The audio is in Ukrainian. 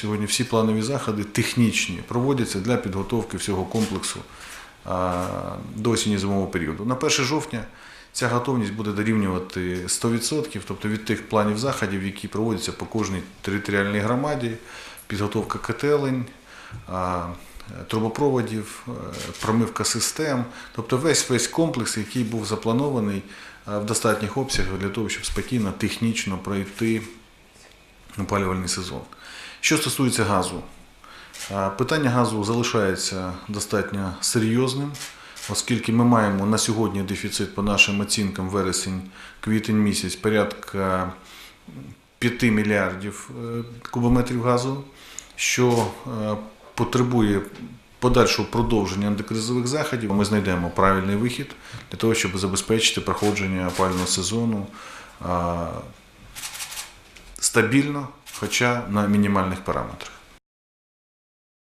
сьогодні всі планові заходи технічні проводяться для підготовки всього комплексу до осінньо зимового періоду. На 1 жовтня ця готовність буде дорівнювати 100%, тобто від тих планів заходів, які проводяться по кожній територіальній громаді, підготовка котелень, трубопроводів, е, промивка систем, тобто весь весь комплекс, який був запланований е, в достатніх обсягах для того, щоб спокійно, технічно пройти опалювальний сезон. Що стосується газу, Е, питання газу залишається достатньо серйозним, оскільки ми маємо на сьогодні дефіцит по нашим оцінкам вересень-квітень місяць порядка 5 мільярдів е, кубометрів газу, що е, потребує подальшого продовження антикризових заходів. Ми знайдемо правильний вихід для того, щоб забезпечити проходження опалювального сезону стабільно, хоча на мінімальних параметрах.